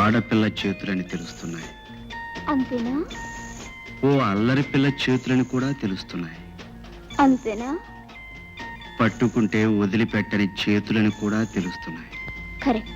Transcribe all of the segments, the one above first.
ఆడపిల్ల చేతులని తెలుస్తున్నాయి. అంతేనా? ఓ అల్లరి పిల్ల చేతులని కూడా తెలుస్తున్నాయి. అంతేనా? పట్టుకుంటే వదిలిపెట్టని చేతులని కూడా తెలుస్తున్నాయి. కరెక్ట్.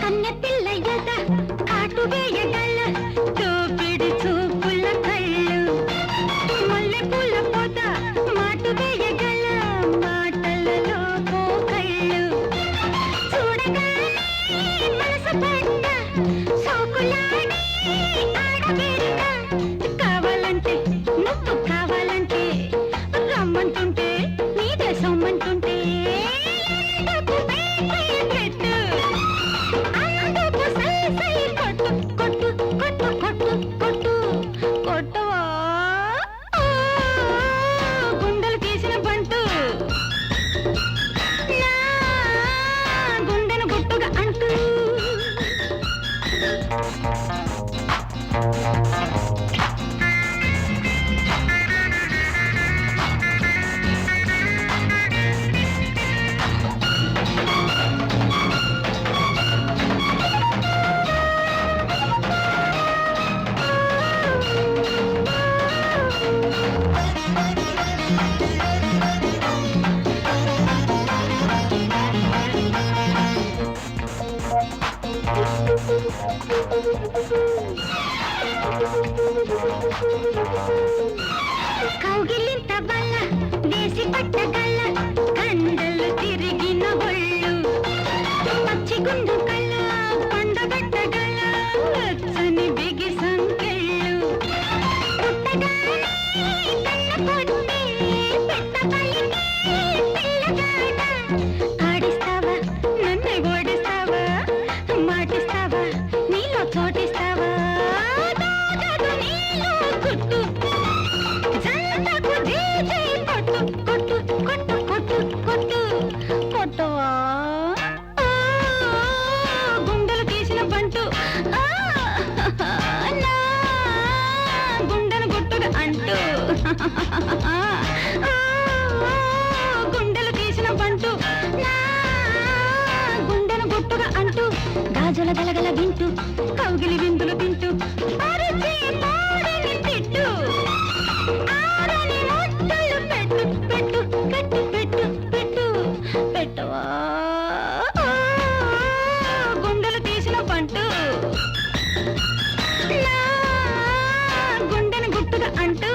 கண்ண பிள்ளையத చేస్తావా గుండెలు తీసిన బంటు. గుండెను గుట్టుగా అంటూ. గుండెలు గీసిన బంటు. గుండెను గుట్టుగా అంటూ. గాజుల గలగల వింటూ. కౌగిలి విందులు తింటూ. గుండెని గుట్టుగా అంటూ